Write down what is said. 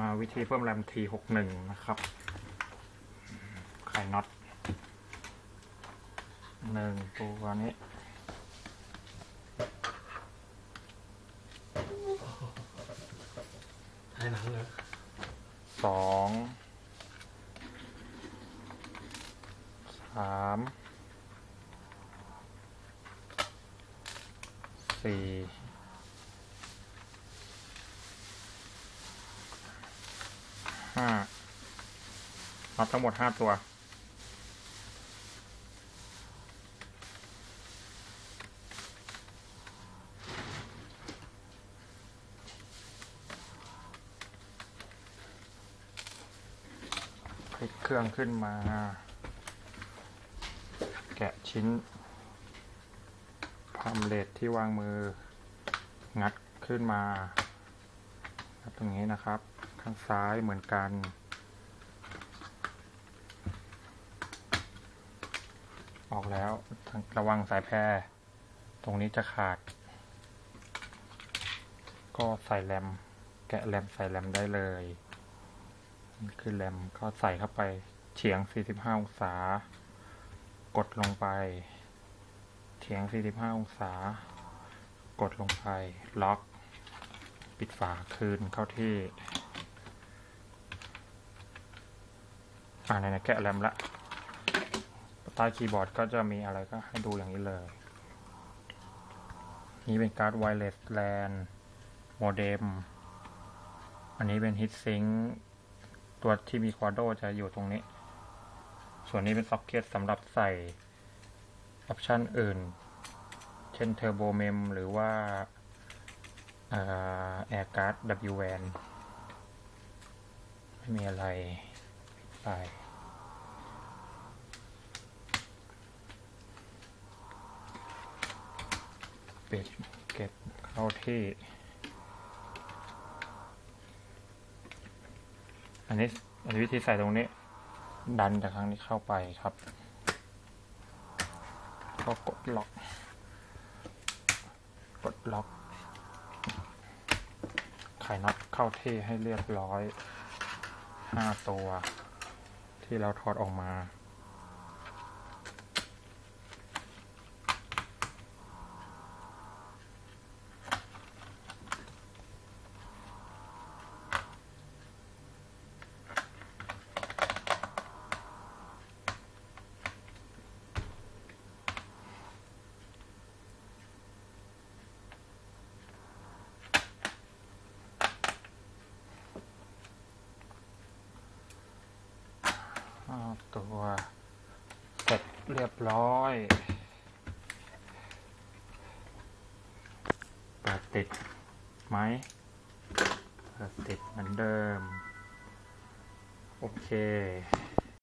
อ่าวิธีเพิ่มแรม T61 นะครับไขน็อตหนึ่งตัวนี้ถ่ายหนังเลยสองสามสี่ ห้าน็อตทั้งหมดห้าตัว พลิกเครื่องขึ้นมา แกะชิ้นพามเลทที่วางมือ งัดขึ้นมาตรงนี้นะครับ ข้างซ้ายเหมือนกัน ออกแล้วระวังสายแพร ตรงนี้จะขาด ก็ใส่แรม แกะแรมใส่แรมได้เลยนี่คือแรมก็ใส่เข้าไปเฉียง 45 องศา กดลงไปเฉียง 45 องศา กดลงไป ล็อก ปิดฝาคืนเข้าที่ อ่าในๆแกะแรมละใต้คีย์บอร์ดก็จะมีอะไรก็ให้ดูอย่างนี้เลย นี่เป็นการ์ดไวเลสแลนโมเด็มอันนี้เป็นฮิตซิงตัวที่มีควาโดจะอยู่ตรงนี้ ส่วนนี้เป็นซ็อกเก็ตสำหรับใส่ออปชันอื่น เช่นเทอร์โบเมมหรือว่าแอร์การ์ด W WAN ไม่มีอะไร ไปปิดเก็บเข้าที่ อันนี้อันนี้วิธีใส่ตรงนี้ ดันจากครั้งนี้เข้าไปครับ ก็กดล็อก กดล็อก ไขน็อตเข้าที่ให้เรียบร้อยห้าตัว ที่เราถอดออกมา ห้าตัวเสร็จเรียบร้อยเปิดติดไหมเปิดติดเหมือนเดิม โอเค